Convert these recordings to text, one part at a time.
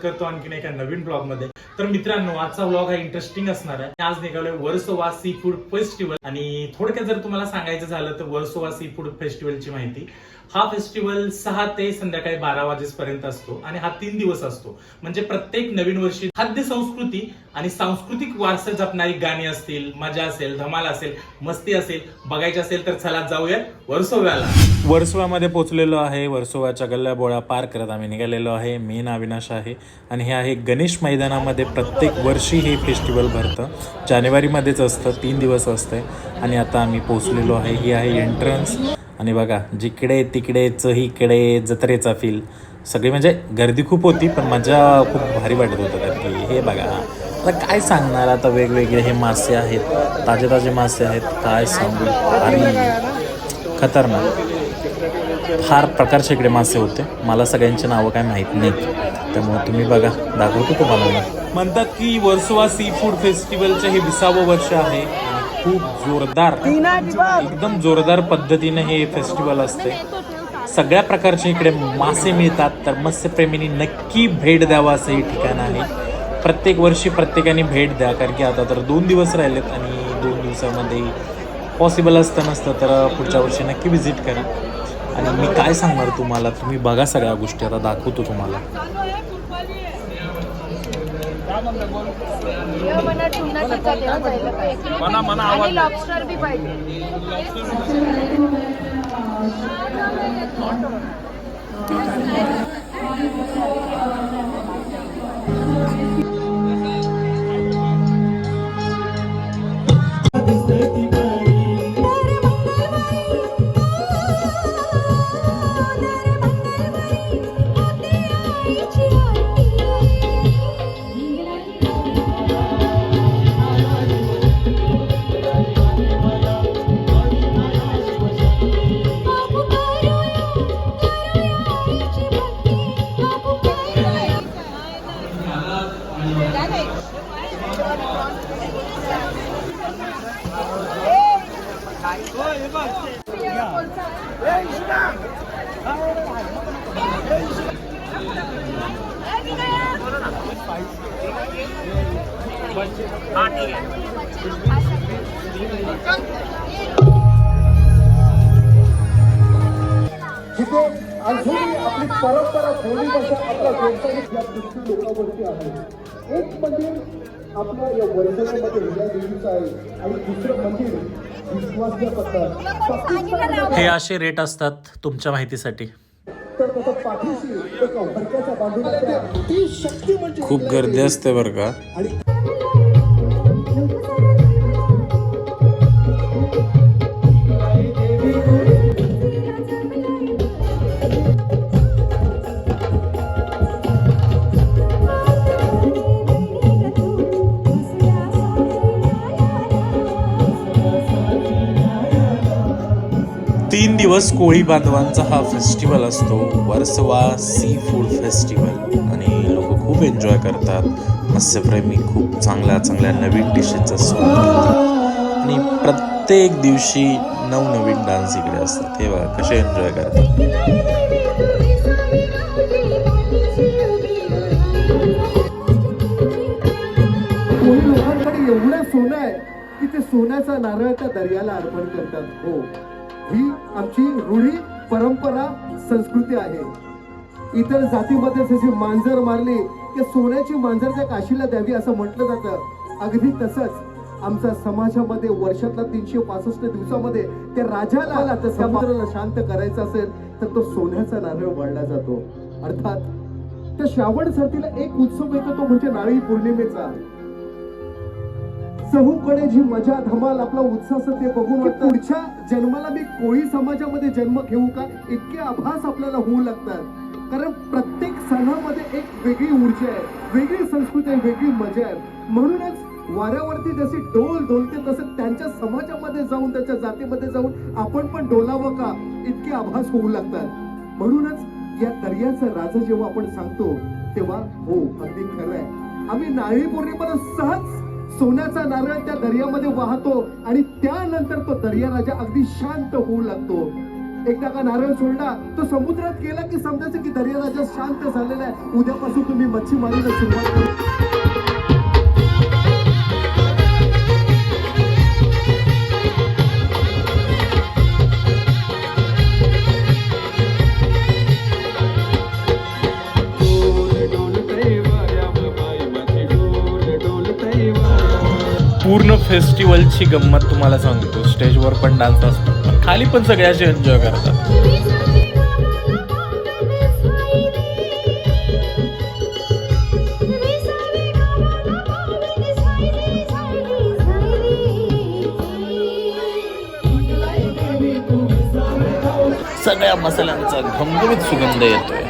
स्वागत करतो आणखीन एका नवीन ब्लॉगमध्ये. तर मित्रांनो आजचा ब्लॉग हा इंटरेस्टिंग असणार आहे. आज निघालोय वर्सोवा सी फूड फेस्टिवल आणि थोडक्यात जर तुम्हाला सांगायचं झालं तर वर्सोवा सी फूड फेस्टिवलची माहिती. हा फेस्टिवल सहा ते संध्याकाळी बारा वाजेपर्यंत असतो आणि हा तीन दिवस असतो. म्हणजे प्रत्येक नवीन वर्षी खाद्य संस्कृती आणि सांस्कृतिक वारसा जपणारी गाणी असतील मजा असेल धमाल असेल मस्ती असेल बघायची असेल तर चला जाऊया वर्सोव्याला. वर्सोव्यामध्ये पोहोचलेलो आहे वर्सोव्याच्या गल्ल्या बोळा पार करत आम्ही निघालेलो आहे मेन अविनाश आहे. आणि हे आहे गणेश मैदानामध्ये प्रत्येक वर्षी हे फेस्टिवल भरतं. जानेवारीमध्येच असतं तीन दिवस असते आणि आता आम्ही पोहोचलेलो आहे ही आहे एंट्रन्स आणि बघा जिकडे तिकडे इकडे जत्रेचा फील सगळी म्हणजे गर्दी खूप होती पण मजा खूप भारी वाटत होतं. त्यात की हे बघा आता काय सांगणार आता वेगवेगळे हे मासे आहेत ताजे ताजे मासे आहेत काय सांगू? आणि खतरनाक. फार प्रकारचे इकडे मासे होते. मला सगळ्यांची नावं काय माहीत नाहीत. त्यामुळे तुम्ही बघा दाखवतो तुम्हाला म्हणतात की वर्सोवा सी फूड फेस्टिवलचं हे विसावं वर्ष आहे. आणि खूप जोरदार एकदम जोरदार पद्धतीने हे फेस्टिवल असते. सगळ्या प्रकारचे इकडे मासे मिळतात तर मत्स्यप्रेमींनी नक्की भेट द्यावा असं हे ठिकाण आहे. प्रत्येक वर्षी प्रत्येकाने भेट द्या कारण की आता तर दोन दिवस राहिलेत आणि दोन दिवसामध्ये पॉसिबल असतं नसतं तर पुढच्या वर्षी नक्की व्हिजिट करा. आणि मी काय सांगणार तुम्हाला तुम्ही बघा सगळ्या गोष्टी आता दाखवतो तुम्हाला. मला टुना टिक्का द्या जायला पाहिजे. आणि लॉबस्टर बी पाहिजे. जिथे अजूनही आपली परंपरा व्यवसायिक या दृष्टी लोकांवरती आहे. एक मंदिर आपल्या या वर्षामध्ये देवीचं आहे आणि दुसरं विश्वासच्या हे असे रेट असतात तुमच्या माहितीसाठी. म्हणजे खूप गर्दी असते बरं का? तीन दिवस कोळी बांधवांचा हा फेस्टिवल असतो. वर्सवा सी फूड फेस्टिवल आणि लोक खूप एन्जॉय करतात. मत्स्यप्रेमी खूप चांगल्या चांगल्या नवीन डिशेसचा स्वाद घेतात. आणि प्रत्येक दिवशी नवनवीन डान्स इकडे असतात. हे बघा कसे एन्जॉय करतात. एवढं सोनं आहे की ते सोन्याचा नारळ त्या दर्याला अर्पण करतात. हो. ही आमची रूढी परंपरा संस्कृती आहे. इतर जातीमध्ये जशी मांजर मारली की सोन्याची मांजर त्या काशीला द्यावी असं म्हटलं जातं अगदी तसंच आमच्या समाजामध्ये वर्षातला तीनशे पासष्ट दिवसामध्ये त्या राजाला त्या समुद्राला शांत करायचं असेल तर तो सोन्याचा नारळ वाढला जातो. अर्थात त्या श्रावण सरतीला एक उत्सव येतो तो म्हणजे नारळी पौर्णिमेचा. चहूकडे जी मजा धमाल आपला उत्साह ते बघून वाटतं. पुढच्या जन्माला मी कोळी समाजामध्ये जन्म घेऊ का? इतके आभास आपल्याला होऊ लागतात. कारण प्रत्येक सणामध्ये एक वेगळी ऊर्जा आहे वेगळी संस्कृती आहे वेगळी मजा आहे. म्हणूनच वाऱ्यावरती जशी डोल डोलते तसं त्यांच्या समाजामध्ये जाऊन त्यांच्या जातीमध्ये जाऊन आपण पण डोलावं का? इतके आभास होऊ लागतात. म्हणूनच या दर्याचं राजा जेव्हा आपण सांगतो तेव्हा हो अगदी खरं आहे. आम्ही नारळी पौर्णिमेला सहज सोन्याचा नारळ त्या दर्यामध्ये वाहतो आणि त्यानंतर तो दर्या राजा अगदी शांत होऊ लागतो. एकदा का नारळ सोडला तो समुद्रात गेला की समजायचं की दर्या राजा शांत झालेला आहे. उद्यापासून तुम्ही मच्छीमारीला सुरुवात करू. पूर्ण फेस्टिवलची गंमत तुम्हाला सांगतो. स्टेजवर पण डान्स असतो. पण खाली पण सगळे असे एन्जॉय करतात. सगळ्या मसाल्यांचा घमघमीत सुगंध येतोय.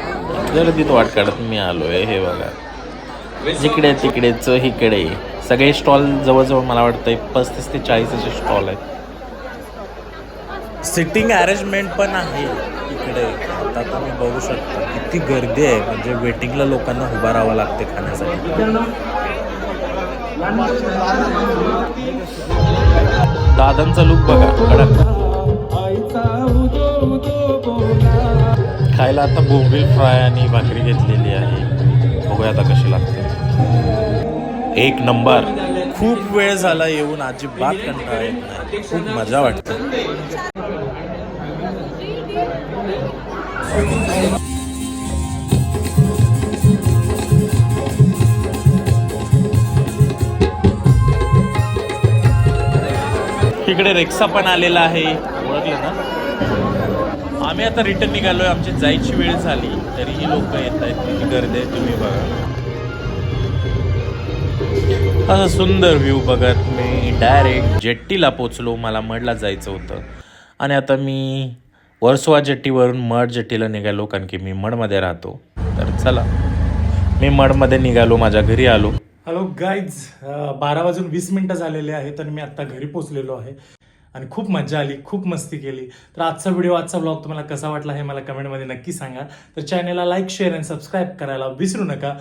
गर्दीत वाट काढत मी आलोय हे बघा. जिकडे तिकडेच इकडे सगळे स्टॉल जवळजवळ मला वाटतंय पस्तीस ते चाळीस असे स्टॉल आहेत. सिटिंग अरेंजमेंट पण आहे इकडे. आता तुम्ही बघू शकता किती गर्दी आहे. म्हणजे वेटिंगला लोकांना उभा राहावं लागते खाण्यासाठी. दादांचा लुक बघा कडक. खायला आता बोंबील फ्राय आणि भाकरी घेतलेली आहे. बघूया आता कशी लागते. एक नंबर. खूप वेळ झाला येऊन अजिबात कंटाळा येत नाही. खूप मजा वाटते. इकडे रेक्सा पण आलेला आहे. ओळखलं ना? आम्ही आता रिटर्न निघालोय. आमची जायची वेळ झाली. तरीही लोक येत आहेत. किती गर्दी आहे तुम्ही बघा. असं सुंदर व्ह्यू बघत मी डायरेक्ट जेट्टीला पोचलो मला मडला जायचं होतं. आणि आता मी वर्सोवा जेट्टीवरून मड जेट्टीला निघालो कारण की मी मडमध्ये राहतो. तर चला मी मडमध्ये निघालो माझ्या घरी आलो. हॅलो गाईज बारा वाजून वीस मिनटं झालेले आहेत आणि मी आता घरी पोचलेलो आहे. आणि खूप मजा आली खूप मस्ती केली. तर आजचा व्हिडिओ आजचा ब्लॉग तुम्हाला कसा वाटला हे मला कमेंटमध्ये नक्की सांगा. तर चॅनलला लाईक शेअर आणि सबस्क्राईब करायला विसरू नका.